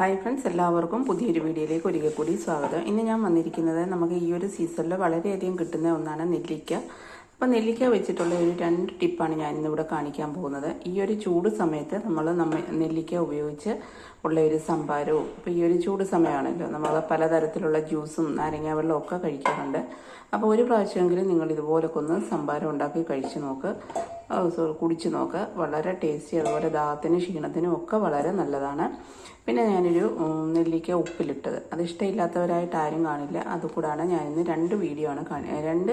Hi friends എല്ലാവർക്കും പുതിയൊരു വീഡിയോയിലേക്ക് ഒരിക്കൽ കൂടി സ്വാഗതം. ഇന്ന് ഞാൻ വന്നിരിക്കുന്നത് നമുക്ക് ഈ ഒരു സീസണിൽ വളരെയധികം കിട്ടുന്ന ഒന്നാണ് നെല്ലിക്ക. അപ്പോൾ നെല്ലിക്ക വെച്ചിട്ടുള്ള ഒരു രണ്ട് ടിപ്പാണ് ഞാൻ ഇന്നിവിടെ കാണിക്കാൻ പോകുന്നത്. ഈ ഒരു ചൂട് സമയത്ത് നമ്മൾ നമ്മ നെല്ലിക്ക ഉപയോഗിച്ച് ഉള്ള ഒരു സംഭാരവും. ഇപ്പോൾ ഈ ഒരു ചൂട് സമയമാണല്ലോ നമ്മൾ പലതരത്തിലുള്ള ജ്യൂസും നാരങ്ങ വെള്ളവും ഒക്കെ കഴിക്കാറുണ്ട്. അപ്പോൾ ഒരു പ്രാവശ്യമെങ്കിലും നിങ്ങൾ ഇതുപോലൊക്കെ ഒന്ന് സംഭാരം ഉണ്ടാക്കി കഴിച്ചു നോക്ക്. കുടിച്ചു നോക്ക്. വളരെ ടേസ്റ്റി അതുപോലെ ദാഹത്തിനും ക്ഷീണത്തിനും ഒക്കെ വളരെ നല്ലതാണ്. പിന്നെ ഞാനൊരു നെല്ലിക്ക ഉപ്പിലിട്ടത്. അത് ഇഷ്ടമില്ലാത്തവരായിട്ട് ആരും കാണില്ല. അതുകൂടാണ് ഞാനിന്ന് രണ്ട് വീഡിയോ ആണ് കാണി രണ്ട്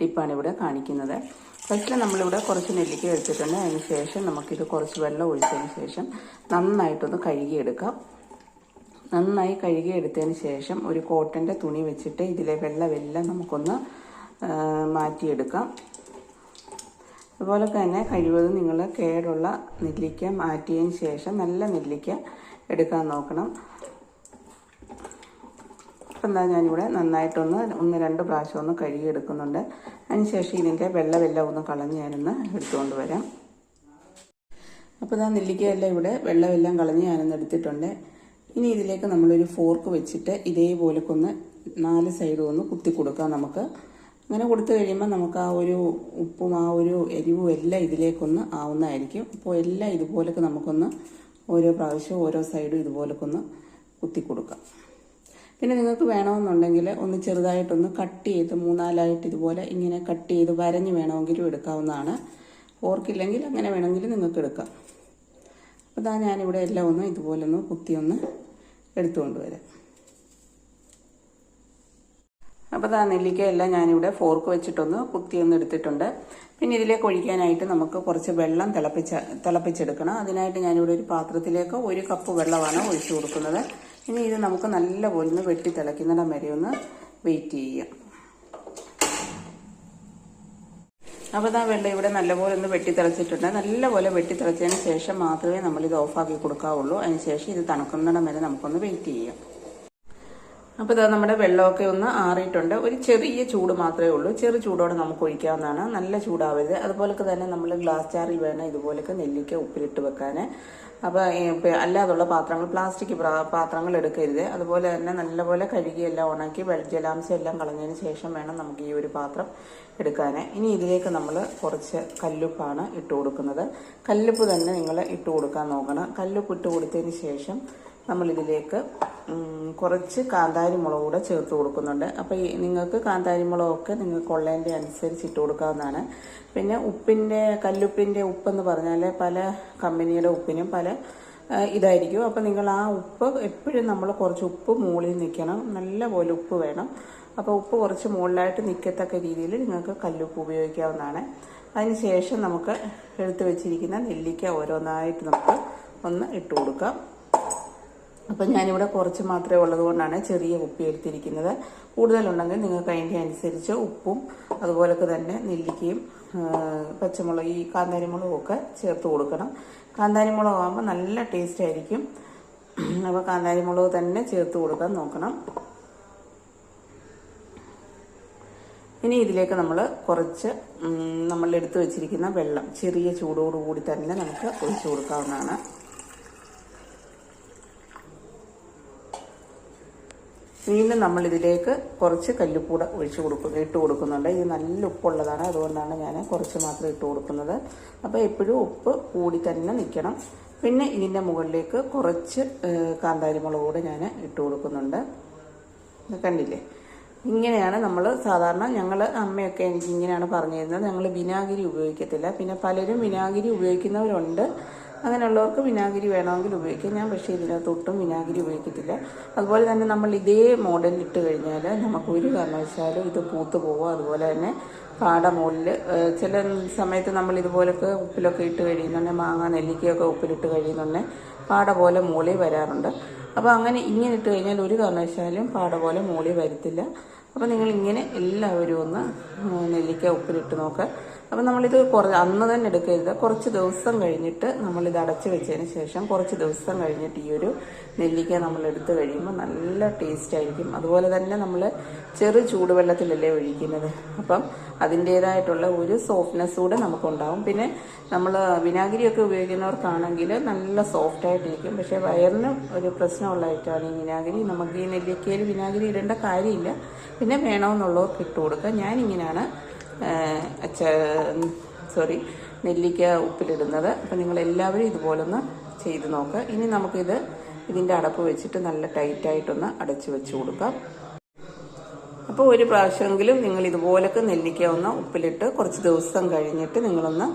ടിപ്പാണ് ഇവിടെ കാണിക്കുന്നത്. ഫസ്റ്റിൽ നമ്മളിവിടെ കുറച്ച് നെല്ലിക്ക എടുത്തിട്ടുണ്ട്. അതിന് ശേഷം നമുക്കിത് കുറച്ച് വെള്ളം ഒഴിച്ചതിന് ശേഷം നന്നായിട്ടൊന്ന് കഴുകിയെടുക്കാം. നന്നായി കഴുകിയെടുത്തതിന് ശേഷം ഒരു കോട്ടന്റെ തുണി വെച്ചിട്ട് ഇതിലെ വെള്ളമെല്ലാം നമുക്കൊന്ന് മാറ്റിയെടുക്കാം. അതുപോലെ തന്നെ കഴിവതും നിങ്ങൾ കേടുള്ള നെല്ലിക്ക മാറ്റിയതിന് ശേഷം നല്ല നെല്ലിക്ക എടുക്കാൻ നോക്കണം. അപ്പം എന്താ ഞാനിവിടെ നന്നായിട്ടൊന്ന് ഒന്ന് രണ്ട് പ്രാവശ്യം ഒന്ന് കഴുകിയെടുക്കുന്നുണ്ട്. അതിനുശേഷം ഇതിന്റെ വെള്ളമെല്ലാം ഒന്ന് കളഞ്ഞ് ഞാനൊന്ന് എടുത്തുകൊണ്ട് വരാം. അപ്പോൾ ഇതാ നെല്ലിക്കയെല്ലാം ഇവിടെ വെള്ളമെല്ലാം കളഞ്ഞ് ഞാനൊന്ന് എടുത്തിട്ടുണ്ട്. ഇനി ഇതിലേക്ക് നമ്മളൊരു ഫോർക്ക് വെച്ചിട്ട് ഇതേപോലെക്കൊന്ന് നാല് സൈഡും ഒന്ന് കുത്തി കൊടുക്കാം നമുക്ക്. അങ്ങനെ കൊടുത്തു കഴിയുമ്പോൾ നമുക്ക് ആ ഒരു ഉപ്പും ആ ഒരു എരിവും എല്ലാം ഇതിലേക്കൊന്ന് ആവുന്നതായിരിക്കും. അപ്പോൾ എല്ലാം ഇതുപോലൊക്കെ നമുക്കൊന്ന് ഓരോ പ്രാവശ്യം ഓരോ സൈഡും ഇതുപോലൊക്കെ ഒന്ന് കുത്തി കൊടുക്കാം പിന്നെ നിങ്ങൾക്ക് വേണമെന്നുണ്ടെങ്കിൽ ഒന്ന് ചെറുതായിട്ടൊന്ന് കട്ട് ചെയ്ത് മൂന്നാലായിട്ട് ഇതുപോലെ ഇങ്ങനെ കട്ട് ചെയ്ത് വരഞ്ഞ് വേണമെങ്കിലും എടുക്കാവുന്നതാണ്. ഓർക്കില്ലെങ്കിൽ അങ്ങനെ വേണമെങ്കിൽ നിങ്ങൾക്ക് എടുക്കാം. അപ്പോൾ ഞാനിവിടെ എല്ലാം ഒന്ന് ഇതുപോലെ ഒന്ന് കുത്തി ഒന്ന് എടുത്തുകൊണ്ട് വരാം. അപ്പോൾ ആ നെല്ലിക്കയെല്ലാം ഞാനിവിടെ ഫോർക്ക് വെച്ചിട്ടൊന്ന് കുത്തി ഒന്ന് എടുത്തിട്ടുണ്ട്. പിന്നെ ഇതിലേക്ക് ഒഴിക്കാനായിട്ട് നമുക്ക് കുറച്ച് വെള്ളം തിളപ്പിച്ച തിളപ്പിച്ചെടുക്കണം. അതിനായിട്ട് ഞാനിവിടെ ഒരു പാത്രത്തിലേക്ക് ഒരു കപ്പ് വെള്ളമാണ് ഒഴിച്ചു കൊടുക്കുന്നത്. ഇനി ഇത് നമുക്ക് നല്ലപോലെ ഒന്ന് വെട്ടി തിളയ്ക്കുന്നിടം വരെ ഒന്ന് വെയിറ്റ് ചെയ്യാം അപ്പോൾ ആ വെള്ളം ഇവിടെ നല്ലപോലെ ഒന്ന് വെട്ടി തിളച്ചിട്ടുണ്ട്. നല്ലപോലെ വെട്ടി തിളച്ചതിന് ശേഷം മാത്രമേ നമ്മളിത് ഓഫാക്കി കൊടുക്കാവുള്ളൂ. അതിന് ശേഷം ഇത് തണുക്കുന്നിടം വരെ നമുക്കൊന്ന് വെയിറ്റ് ചെയ്യാം. അപ്പോൾ ഇതാ നമ്മുടെ വെള്ളമൊക്കെ ഒന്ന് ആറിയിട്ടുണ്ട്. ഒരു ചെറിയ ചൂട് മാത്രമേ ഉള്ളൂ. ചെറു ചൂടോടെ നമുക്ക് ഒഴിക്കാവുന്നതാണ്. നല്ല ചൂടാവരുത്. അതുപോലൊക്കെ തന്നെ നമ്മൾ ഗ്ലാസ് ജാറിൽ വേണം ഇതുപോലൊക്കെ നെല്ലിക്ക ഉപ്പിലിട്ട് വെക്കാൻ അപ്പോൾ അല്ലാതുള്ള പാത്രങ്ങൾ പ്ലാസ്റ്റിക് പാത്രങ്ങൾ എടുക്കരുത്. അതുപോലെ തന്നെ നല്ലപോലെ കഴുകി എല്ലാം ഉണക്കി ജലാംശം എല്ലാം കളഞ്ഞതിന് ശേഷം വേണം നമുക്ക് ഈ ഒരു പാത്രം എടുക്കാൻ ഇനി ഇതിലേക്ക് നമ്മൾ കുറച്ച് കല്ലുപ്പാണ് ഇട്ട് കൊടുക്കുന്നത്. കല്ലുപ്പ് തന്നെ നിങ്ങൾ ഇട്ട് കൊടുക്കാൻ നോക്കണം. കല്ലുപ്പ് ഇട്ട് കൊടുത്തതിന് ശേഷം നമ്മളിതിലേക്ക് കുറച്ച് കാന്താരി മുളക് കൂടെ ചേർത്ത് കൊടുക്കുന്നുണ്ട്. അപ്പോൾ നിങ്ങൾക്ക് കാന്താരി മുളകൊക്കെ നിങ്ങൾക്ക് ഉള്ളതിന്റെ അനുസരിച്ച് ഇട്ട് കൊടുക്കാവുന്നതാണ്. പിന്നെ ഉപ്പിന്റെ കല്ലുപ്പിന്റെ ഉപ്പെന്ന് പറഞ്ഞാൽ പല കമ്പനിയുടെ ഉപ്പിനും പല ഇതായിരിക്കും. അപ്പോൾ നിങ്ങൾ ആ ഉപ്പ് എപ്പോഴും നമ്മൾ കുറച്ച് ഉപ്പ് മുകളിൽ നിൽക്കണം. നല്ല പോലെ ഉപ്പ് വേണം. അപ്പോൾ ഉപ്പ് കുറച്ച് മുകളിലായിട്ട് നിൽക്കത്തക്ക രീതിയിൽ നിങ്ങൾക്ക് കല്ലുപ്പ് ഉപയോഗിക്കാവുന്നതാണ്. അതിനുശേഷം നമുക്ക് എടുത്തു വെച്ചിരിക്കുന്ന നെല്ലിക്ക ഓരോന്നായിട്ട് നമുക്ക് ഒന്ന് ഇട്ട് കൊടുക്കാം. അപ്പം ഞാനിവിടെ കുറച്ച് മാത്രമേ ഉള്ളത് കൊണ്ടാണ് ചെറിയ കുപ്പി എടുത്തിരിക്കുന്നത്. കൂടുതലുണ്ടെങ്കിൽ നിങ്ങൾക്ക് അതിന്റെ അനുസരിച്ച് ഉപ്പും അതുപോലൊക്കെ തന്നെ നെല്ലിക്കയും പച്ചമുളക് ഈ കാന്താരിമുളകും ഒക്കെ ചേർത്ത് കൊടുക്കണം. കാന്താരിമുളക് ആകുമ്പോൾ നല്ല ടേസ്റ്റ് ആയിരിക്കും. അപ്പോൾ കാന്താരിമുളക് തന്നെ ചേർത്ത് കൊടുക്കാൻ നോക്കണം. ഇനി ഇതിലേക്ക് നമ്മൾ കുറച്ച് നമ്മൾ എടുത്തു വെച്ചിരിക്കുന്ന വെള്ളം ചെറിയ ചൂടോടുകൂടി തന്നെ നമുക്ക് ഒഴിച്ചു കൊടുക്കാവുന്നതാണ്. വീണ്ടും നമ്മൾ ഇതിലേക്ക് കുറച്ച് കല്ലുപ്പൂട ഒഴിച്ചു കൊടുക്കും ഇട്ട് കൊടുക്കുന്നുണ്ട്. ഇത് നല്ല ഉപ്പുള്ളതാണ് അതുകൊണ്ടാണ് ഞാൻ കുറച്ച് മാത്രം ഇട്ട് കൊടുക്കുന്നത്. അപ്പോൾ എപ്പോഴും ഉപ്പ് കൂടി തന്നെ നിൽക്കണം. പിന്നെ ഇതിന്റെ മുകളിലേക്ക് കുറച്ച് കാന്താരി കാന്താരിമുളക് കൂടെ ഞാൻ ഇട്ട് കൊടുക്കുന്നുണ്ട്. കണ്ടില്ലേ? ഇങ്ങനെയാണ് നമ്മൾ സാധാരണ ഞങ്ങൾ അമ്മയൊക്കെ എനിക്ക് ഇങ്ങനെയാണ് പറഞ്ഞു തരുന്നത് ഞങ്ങൾ വിനാഗിരി ഉപയോഗിക്കത്തില്ല. പിന്നെ പലരും വിനാഗിരി ഉപയോഗിക്കുന്നവരുണ്ട്. അങ്ങനെയുള്ളവർക്ക് വിനാഗിരി വേണമെങ്കിൽ ഉപയോഗിക്കാം. ഞാൻ പക്ഷേ ഇതിനകത്ത് ഒട്ടും വിനാഗിരി ഉപയോഗിക്കത്തില്ല. അതുപോലെ തന്നെ നമ്മൾ ഇതേ മോഡലിൽ ഇട്ട് കഴിഞ്ഞാൽ നമുക്ക് ഒരു കാരണവശാലും ഇത് പൂത്ത് പോകും അതുപോലെ തന്നെ പാട മുകളിൽ ചില സമയത്ത് നമ്മൾ ഇതുപോലൊക്കെ ഉപ്പിലൊക്കെ ഇട്ട് കഴിയുന്നുണ്ടെങ്കിൽ മാങ്ങ നെല്ലിക്കയൊക്കെ ഉപ്പിലിട്ട് കഴിയുന്നുണ്ടെങ്കിൽ പാട പോലെ മുകളിൽ വരാറുണ്ട്. അപ്പോൾ അങ്ങനെ ഇങ്ങനെ ഇട്ട് കഴിഞ്ഞാൽ ഒരു കാരണവശാലും പാട പോലെ മുകളിൽ വരത്തില്ല. അപ്പോൾ നിങ്ങൾ ഇങ്ങനെ എല്ലാവരും ഒന്ന് നെല്ലിക്ക ഉപ്പിലിട്ട് നോക്കുക അപ്പം നമ്മളിത് കുറ അന്ന് തന്നെ എടുക്കരുത്. കുറച്ച് ദിവസം കഴിഞ്ഞിട്ട് നമ്മളിത് അടച്ചു വെച്ചതിന് ശേഷം കുറച്ച് ദിവസം കഴിഞ്ഞിട്ട് ഈ ഒരു നെല്ലിക്ക നമ്മൾ എടുത്ത് കഴിയുമ്പോൾ നല്ല ടേസ്റ്റ് ആയിരിക്കും. അതുപോലെ തന്നെ നമ്മൾ ചെറു ചൂടുവെള്ളത്തിലല്ലേ ഒഴിക്കുന്നത്. അപ്പം അതിന്റേതായിട്ടുള്ള ഒരു സോഫ്റ്റ്നെസ് കൂടെ നമുക്കുണ്ടാവും. പിന്നെ നമ്മൾ വിനാഗിരിയൊക്കെ ഉപയോഗിക്കുന്നവർക്കാണെങ്കിൽ നല്ല സോഫ്റ്റ് ആയിട്ടിരിക്കും. പക്ഷേ വയറിന് ഒരു പ്രശ്നമുള്ള ഐറ്റമാണ് ഈ വിനാഗിരി. നമുക്ക് ഈ നെല്ലിക്കയിൽ വിനാഗിരി ഇടേണ്ട കാര്യമില്ല. പിന്നെ വേണമെന്നുള്ളവർക്ക് ഇട്ട് കൊടുക്കുക ഞാനിങ്ങനെയാണ് സോറി നെല്ലിക്ക ഉപ്പിലിടുന്നത്. അപ്പം നിങ്ങൾ എല്ലാവരും ഇതുപോലൊന്ന് ചെയ്ത് നോക്കുക ഇനി നമുക്കിത് ഇതിന്റെ അടപ്പ് വെച്ചിട്ട് നല്ല ടൈറ്റായിട്ടൊന്ന് അടച്ചു വെച്ച് കൊടുക്കാം. അപ്പോൾ ഒരു പ്രാവശ്യമെങ്കിലും നിങ്ങൾ ഇതുപോലൊക്കെ നെല്ലിക്ക ഒന്ന് ഉപ്പിലിട്ട് കുറച്ച് ദിവസം കഴിഞ്ഞിട്ട് നിങ്ങളൊന്ന്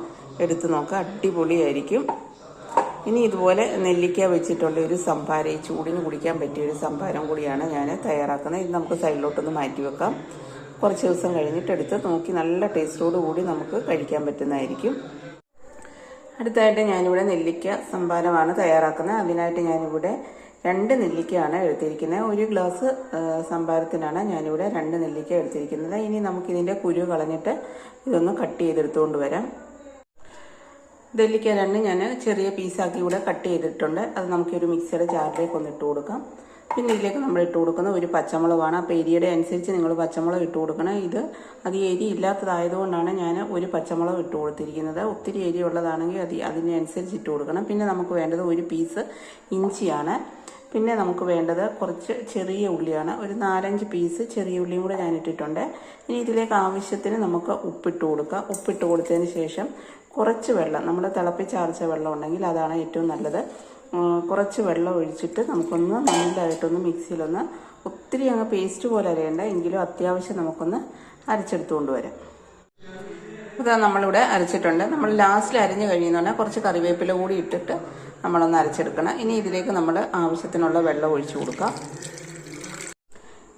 എടുത്ത് നോക്കുക അടിപൊളിയായിരിക്കും. ഇനി ഇതുപോലെ നെല്ലിക്ക വെച്ചിട്ടുള്ള ഒരു സംഭാരം ഈ ചൂടിന് കുടിക്കാൻ പറ്റിയ ഒരു സംഭാരം കൂടിയാണ് ഞാൻ തയ്യാറാക്കുന്നത്. ഇത് നമുക്ക് സൈഡിലോട്ടൊന്ന് മാറ്റി വെക്കാം. കുറച്ച് ദിവസം കഴിഞ്ഞിട്ട് എടുത്ത് നോക്കി നല്ല ടേസ്റ്റോടു കൂടി നമുക്ക് കഴിക്കാൻ പറ്റുന്നതായിരിക്കും. അടുത്തായിട്ട് ഞാനിവിടെ നെല്ലിക്ക സംഭാരമാണ് തയ്യാറാക്കുന്നത്. അതിനായിട്ട് ഞാനിവിടെ രണ്ട് നെല്ലിക്കയാണ് എടുത്തിരിക്കുന്നത്. ഒരു ഗ്ലാസ് സംഭാരത്തിനാണ് ഞാനിവിടെ രണ്ട് നെല്ലിക്ക എടുത്തിരിക്കുന്നത്. ഇനി നമുക്കിതിന്റെ കുരു കളഞ്ഞിട്ട് ഇതൊന്ന് കട്ട് ചെയ്തെടുത്തുകൊണ്ട് വരാം. നെല്ലിക്ക രണ്ട് ഞാൻ ചെറിയ പീസാക്കി ഇവിടെ കട്ട് ചെയ്തിട്ടുണ്ട്. അത് നമുക്കൊരു മിക്സിയുടെ ജാറിലേക്ക് ഒന്ന് ഇട്ട് കൊടുക്കാം. പിന്നെ ഇതിലേക്ക് നമ്മൾ ഇട്ട് കൊടുക്കുന്ന ഒരു പച്ചമുളകാണ്. അപ്പോൾ എരിയുടെ അനുസരിച്ച് നിങ്ങൾ പച്ചമുളക് ഇട്ട് കൊടുക്കണം. ഇത് അത് എരി ഇല്ലാത്തതായതുകൊണ്ടാണ് ഞാൻ ഒരു പച്ചമുളക് ഇട്ട് കൊടുത്തിരിക്കുന്നത്. ഒത്തിരി എരി ഉള്ളതാണെങ്കിൽ അത് അതിനനുസരിച്ച് ഇട്ട് കൊടുക്കണം. പിന്നെ നമുക്ക് വേണ്ടത് ഒരു പീസ് ഇഞ്ചിയാണ്. പിന്നെ നമുക്ക് വേണ്ടത് കുറച്ച് ചെറിയ ഉള്ളിയാണ്. ഒരു നാലഞ്ച് പീസ് ചെറിയ ഉള്ളിയും കൂടെ ഞാൻ ഇട്ടിട്ടുണ്ട്. ഇനി ഇതിലേക്ക് ആവശ്യത്തിന് നമുക്ക് ഉപ്പിട്ട് കൊടുക്കുക ഉപ്പിട്ട് കൊടുത്തതിന് ശേഷം കുറച്ച് വെള്ളം നമ്മൾ തിളപ്പിച്ചാർച്ച വെള്ളം ഉണ്ടെങ്കിൽ അതാണ് ഏറ്റവും നല്ലത്. കുറച്ച് വെള്ളം ഒഴിച്ചിട്ട് നമുക്കൊന്ന് നല്ലതായിട്ടൊന്ന് മിക്സിയിലൊന്ന് ഒത്തിരി അങ്ങ് പേസ്റ്റ് പോലെ അരയണ്ട. എങ്കിലും അത്യാവശ്യം നമുക്കൊന്ന് അരച്ചെടുത്തുകൊണ്ട് വരാം ഇതാ നമ്മളിവിടെ അരച്ചിട്ടുണ്ട്. നമ്മൾ ലാസ്റ്റിൽ അരിഞ്ഞ് കഴിയുന്നതാണ് കുറച്ച് കറിവേപ്പില കൂടി ഇട്ടിട്ട് നമ്മളൊന്ന് അരച്ചെടുക്കണം. ഇനി ഇതിലേക്ക് നമ്മൾ ആവശ്യത്തിനുള്ള വെള്ളം ഒഴിച്ചു കൊടുക്കാം.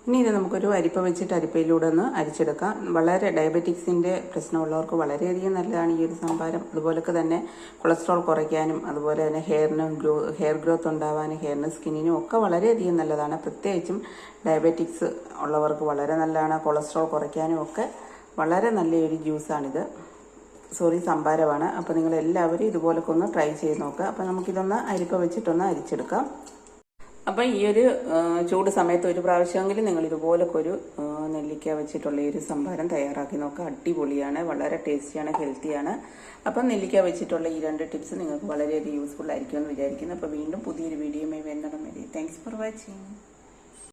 ഇനി ഇത് നമുക്കൊരു അരിപ്പ വെച്ചിട്ട് അരിപ്പയിലൂടെ ഒന്ന് അരിച്ചെടുക്കാം. വളരെ ഡയബറ്റിക്സിന്റെ പ്രശ്നമുള്ളവർക്ക് വളരെയധികം നല്ലതാണ് ഈ ഒരു സംഭാരം അതുപോലൊക്കെ തന്നെ കൊളസ്ട്രോൾ കുറയ്ക്കാനും അതുപോലെ തന്നെ ഹെയറിനും ഗ്രോ ഹെയർ ഗ്രോത്ത് ഉണ്ടാവാനും ഹെയറിനും സ്കിന്നിനും ഒക്കെ വളരെയധികം നല്ലതാണ്. പ്രത്യേകിച്ചും ഡയബറ്റിക്സ് ഉള്ളവർക്ക് വളരെ നല്ലതാണ്. കൊളസ്ട്രോൾ കുറയ്ക്കാനും ഒക്കെ വളരെ നല്ലൊരു ജ്യൂസാണിത്. സോറി സംഭാരമാണ് അപ്പോൾ നിങ്ങളെല്ലാവരും ഇതുപോലൊക്കെ ഒന്ന് ട്രൈ ചെയ്ത് നോക്കുക. അപ്പോൾ നമുക്കിതൊന്ന് അരിപ്പ വെച്ചിട്ടൊന്ന് അരിച്ചെടുക്കാം. അപ്പം ഈ ഒരു ചൂട് സമയത്ത് ഒരു പ്രാവശ്യമെങ്കിലും നിങ്ങൾ ഇതുപോലൊക്കെ ഒരു നെല്ലിക്ക വെച്ചിട്ടുള്ള ഈ ഒരു സംഭാരം തയ്യാറാക്കി നോക്കുക അടിപൊളിയാണ് വളരെ ടേസ്റ്റിയാണ് ഹെൽത്തിയാണ്. അപ്പം നെല്ലിക്ക വെച്ചിട്ടുള്ള ഈ രണ്ട് ടിപ്സ് നിങ്ങൾക്ക് വളരെയധികം യൂസ്ഫുൾ ആയിരിക്കുമെന്ന് വിചാരിക്കുന്നു. അപ്പോൾ വീണ്ടും പുതിയൊരു വീഡിയോയുമായി വേണ്ടണം വരെ താങ്ക്സ് ഫോർ വാച്ചിങ്